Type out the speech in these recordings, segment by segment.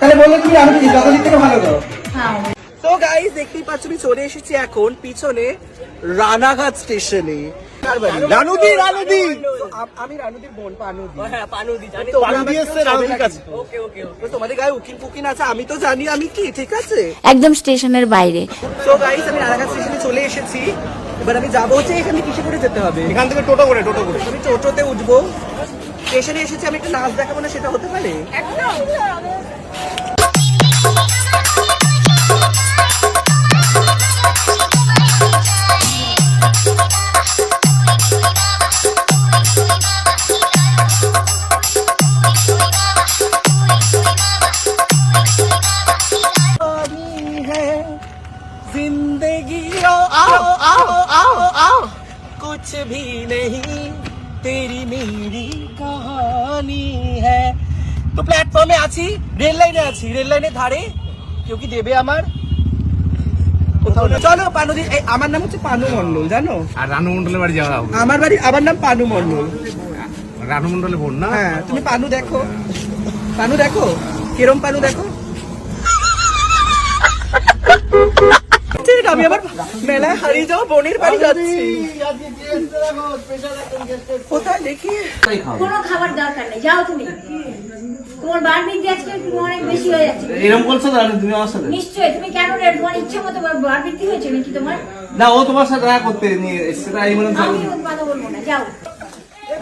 তাহলে বললে তুমি আমি থেকে ভালো হ্যাঁ। তো গাইস দেখতেই পাচ্ছ আমি চলে এসেছি এখন পিছনে রানাঘাট স্টেশনে। রানুদি রানুদি! আমি রানুদির বোন পানুদি। হ্যাঁ পানুদি জানি। পানুদি পানুদি এসছে এসছে রানুদির রানুদির কাছে। কাছে। ওকে ওকে। তো তোমাদের গায়ে উকিল ফুকিন আছে আমি তো জানি আমি কি ঠিক আছে? একদম স্টেশনের বাইরে। তো গাইস আমি রানাঘাট স্টেশনে চলে এসেছি। এবার আমি যাব হচ্ছে এখানে কিসে করে যেতে হবে? এখান থেকে টোটো করে টোটো করে। আমি টোটোতে উঠবো। স্টেশনে এসেছি আমি একটা নাচ দেখাবো না সেটা হতে পারে पानी है जिंदगी ओ आओ आओ आओ आओ कुछ भी नहीं তেরি মেরি কাহানি হ্যাঁ তো প্ল্যাটফর্মে আছি রেল লাইনে আছি রেল লাইনের ধারে কেউ কি দেবে আমার চলো পানুদি আমার নাম হচ্ছে পানু মন্ডল জানো আর রানু মন্ডলের বাড়ি যাওয়া আমার বাড়ি আমার নাম পানু মন্ডল। রানু মন্ডলে বোন না? হ্যাঁ, তুমি পানু দেখো। পানু দেখো? কেরম পানু দেখো? আমি আবার মেলায় হারিয়ে বোনের বাড়ি যাচ্ছি। কোথায় দেখি? কোনো খাবার দরকার নেই যাও তুমি। তোমার বার বৃদ্ধি আজকে অনেক বেশি হয়ে যাচ্ছে। এরকম করছ তো তুমি আমার সাথে? নিশ্চয়ই তুমি কেন রে? তোমার ইচ্ছে মতো বার বৃদ্ধি হয়েছে নাকি তোমার? না ও তোমার সাথে দেখা করতে নিয়ে এসছে তাই বলে আমি কথা বলব না যাও।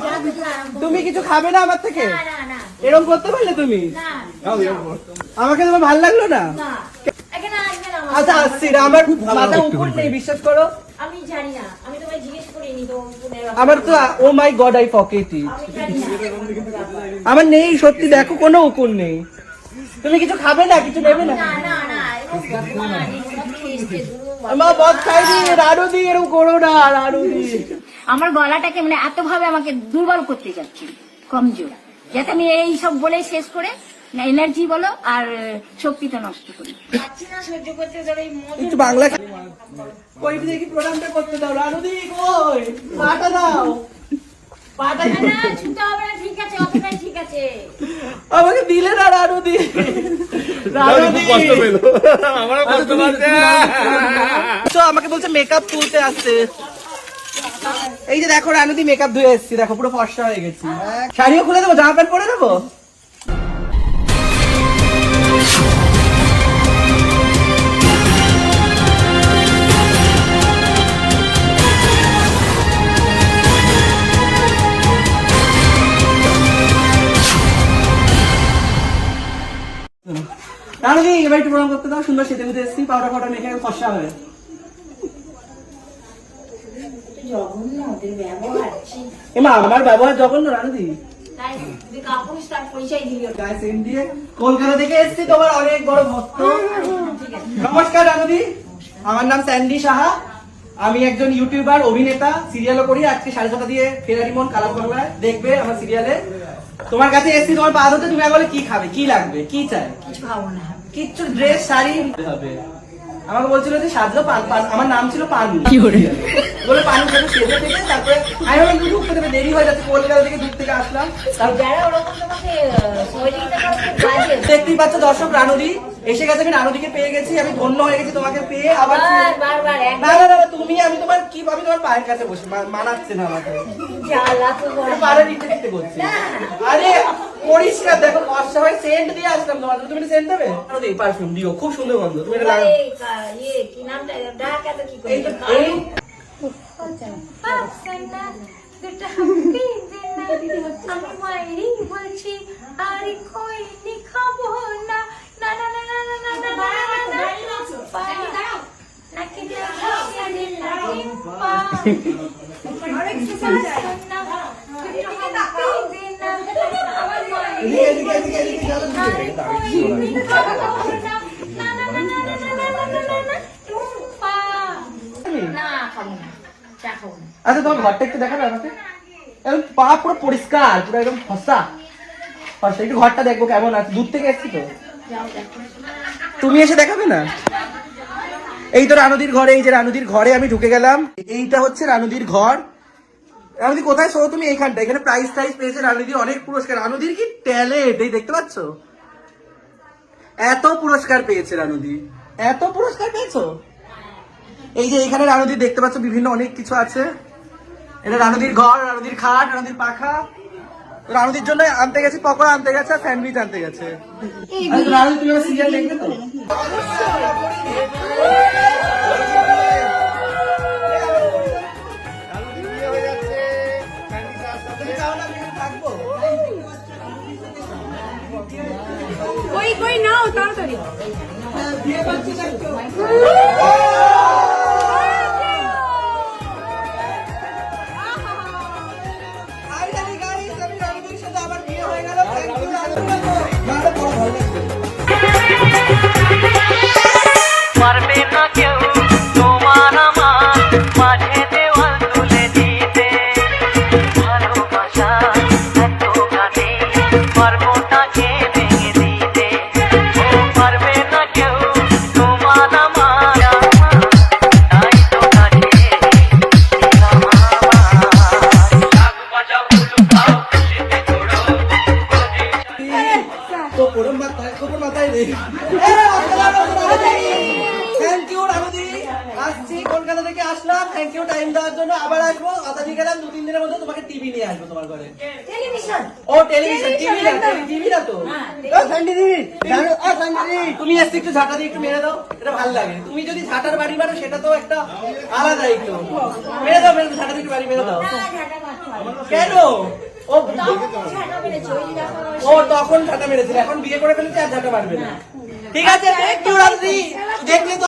যাও, ভিতরে আরাম করো। তুমি কিছু খাবে না আমার থেকে? না না না। এরকম করতে পারলে তুমি? না। আমাকে তোমার ভালো লাগল না না এখানে আসবে না আমার। আচ্ছা আসছি আমার মাথা উপর নেই বিশ্বাস করো। আমি জানি না আমি তোমায় জিজ্ঞেস করিনি তো আমার তো ও my god I pocket it. আমি জানি না। আমার নেই সত্যি দেখো কোনো উকুন নেই। তুমি কিছু খাবে না কিছু নেবে না। আমার বদ খাইনি রানু দি এরকম করো না দি। আমার গলাটাকে মানে এত ভাবে আমাকে দুর্বল করতে যাচ্ছে কমজোর। যাতে আমি এই সব বলে শেষ করে এনার্জি বলো আর শক্তিটা নষ্ট করি। পাচ্ছি না সহ্য করতে ধরে এই মধু- একটু বাংলা কই দেখি প্রোগ্রামটা করতে দাও রানু দি কই? পাটা দাও। পাটা না, না, ছুটতে হবে না, ঠিক আছে, অতটাই ঠিক আছে। আমাকে দিলে না রানু দি রানু দি কষ্ট পেল। আমারও কষ্ট পাচ্ছে তো আমাকে বলছে মেকআপ তুলতে আসতে এই যে দেখো রানুদি মেকআপ ধুয়ে এসেছি। দেখো পুরো ফর্সা হয়ে গেছি। শাড়িও খুলে দেবো জামা প্যান্ট পরে দেবো রানুদি এবার একটু প্রণাম করতে দাও, সুন্দর গুজে এসেছি পাউডার ফাউডার মেখে। এমা, আমার তোমার অনেক বড় ভক্ত। নমস্কার আমার নাম স্যান্ডি সাহা। আমি একজন ইউটিউবার অভিনেতা সিরিয়ালও করি। আজকে সাড়ে ছটা দিয়ে ফেরারি মন কালার বাংলায় দেখবে আমার সিরিয়ালে তোমার কাছে এসছি তোমার পা ধরতে তুমি বলে কি খাবে? কি লাগবে? কি চাই? কিছু খাব না। কিচ্ছু ড্রেস শাড়ি। হবে। আমাকে বলছিল যে সাজলো পান পান আমার নাম ছিল পানু। বলে পানু সেজে থেকে তারপরে আমি আমার দেবে দেরি হয়ে যাচ্ছে কলকাতা থেকে দূর থেকে আসলাম। তারপর যারা ওরকম তোমাকে সহযোগিতা করছে, দেখতেই পাচ্ছ দর্শক রানুদি। এসে গেছে আমি রানুদিকে পেয়ে গেছি আমি ধন্য হয়ে গেছি তোমাকে পেয়ে। আবার বার, বার, বার, না না না তুমি আমি তোমার কি আমি তোমার পায়ের কাছে বসে মানাচ্ছে না আমাকে। পারে দিতে করছি আরে পরিষ্কার দেখো ফর্সা হয়ে সেন্ট দিয়ে আসলাম তোমার তুমি সেন্ট দেবে? রানুদি পারফিউম দিও খুব সুন্দর গন্ধ তুমি এটা লাগাও। এই, কা- ইয়ে, আমি মায়েরই বলছি আর কই না আচ্ছা তোমার ঘরটা একটু দেখাবে আমাকে? একদম পা পুরো পরিষ্কার, পুরো একদম ফসা। ফসা একটু ঘরটা দেখব কেমন আছে। দূর থেকে এসছি তো। তুমি এসে দেখাবে না? এই তো রানুদির ঘরে, এই যে রানুদির ঘরে আমি ঢুকে গেলাম। এইটা হচ্ছে রানুদির ঘর। রানুদি, কোথায়? শো তুমি এইখানটা এখানে প্রাইস টাইজ পেয়েছে রানুদির অনেক পুরস্কার। রানুদির কি ট্যালেন্ট এই দেখতে পাচ্ছ? এত পুরস্কার পেয়েছে রানুদি। এত পুরস্কার পেয়েছ? এই যে এখানে রানুদি দেখতে পাচ্ছ, বিভিন্ন অনেক কিছু আছে। এটা রানুদির ঘর, রানুদির খাট, রানুদির পাখা। রানুদির জন্য আনতে গেছি পকোড়া আনতে গেছে আর স্যান্ডউইচ আনতে গেছে। আরে রানুদি তুমি সিরিয়াল দেখবে তো? কই কই নাও তাড়াতাড়ি। Finally রানুদি না কেউ তোমার আমার মাঝে দেওয়াল তুলে দিতে। ভালোবাসা দেওয়ার জন্য আবার আসব। আদানি গেলাম দু তিন দিনের মধ্যে তোমাকে টিভি নিয়ে আসব তোমার ঘরে। টেলিভিশন। ও টেলিভিশন টিভি না টিভি না তো? ও সান্ডি দিদি জানো ও সান্ডি দিদি তুমি এসে একটু ঝাঁটা দিয়ে একটু মেরে দাও এটা ভালো লাগে। তুমি যদি ঝাঁটার বাড়ি মারো সেটা তো একটা আলাদা একটু। মেরে দাও মেরে ঝাঁটা দিয়ে বাড়ি মেরে দাও। কেন? ও ও তখন ঝাঁটা মেরেছিল এখন বিয়ে করে ফেলেছে আর ঝাঁটা মারবে না। ঠিক আছে থ্যাংক ইউ রাত্রি। দেখলে